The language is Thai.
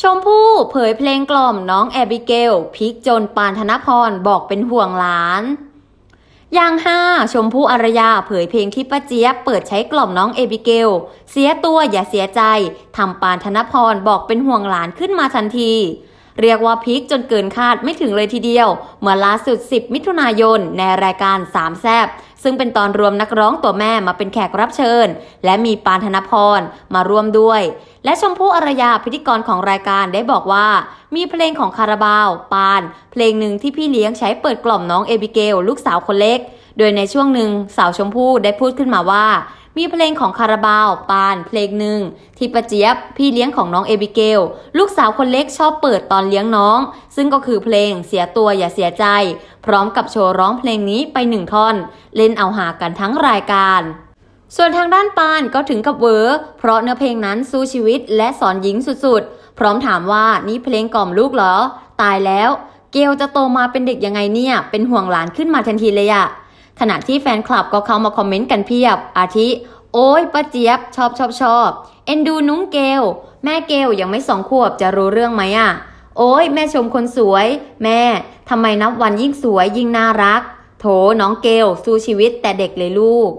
ชมพู่เผยเพลงกล่อมน้องแอบิเกลพิกจนปานธนพรบอกเป็นห่วงหลานอย่างห้าชมพู่อารยาเผยเพลงที่ป้าเจี๊ยบเปิดใช้กล่อมน้องเอบิเกล เสียตัวอย่าเสียใจทำปานธนพรบอกเป็นห่วงหลานขึ้นมาทันที เรียกว่าพีคจนเกินคาดไม่ถึงเลยทีเดียว เมื่อล่าสุด 10 มิถุนายน ในรายการสามแซบซึ่งเป็นตอนรวมนักร้องตัวแม่มาเป็นแขกรับเชิญ และมีปานธนพรมาร่วมด้วย และชมพู่อารยาพิธีกรของรายการได้บอกว่า มีเพลงของคาราบาว ปาน เพลงหนึ่งที่พี่เลี้ยงใช้เปิดกล่อมน้องเอบิเกลลูกสาวคนเล็ก โดยในช่วงหนึ่งสาวชมพู่ได้พูดขึ้นมาว่า มีเพลงของคาราบาว ปานเพลงหนึ่งที่ป้าเจี๊ยบพี่เลี้ยงของน้องเอบิเกล ลูกสาวคนเล็กชอบเปิดตอนเลี้ยงน้อง ซึ่งก็คือเพลงเสียตัวอย่าเสียใจ พร้อมกับโชว์ร้องเพลงนี้ไปหนึ่งท่อน เล่นเอาหากันทั้งรายการส่วนทางด้านปานก็ถึงกับเวอร์เพราะเนื้อเพลงนั้นสู้ชีวิตและสอนหญิงสุดๆ พร้อมถามว่านี่เพลงกล่อมลูกเหรอ ตายแล้ว เกลจะโตมาเป็นเด็กยังไงเนี่ย เป็นห่วงหลานขึ้นมาทันทีเลยอะ ขณะที่แฟนคลับก็เข้ามาคอมเมนต์กันเพียบ อาทิ โอ้ยป้าเจี๊ยบ ชอบชอบชอบเอ็นดูนุ้งเกล แม่เกลยังไม่สองขวบจะรู้เรื่องไหมอะโอ้ยแม่ชมคนสวย แม่ทำไมนับวันยิ่งสวยยิ่งน่ารัก โถน้องเกลสู้ชีวิตแต่เด็กเลยลูก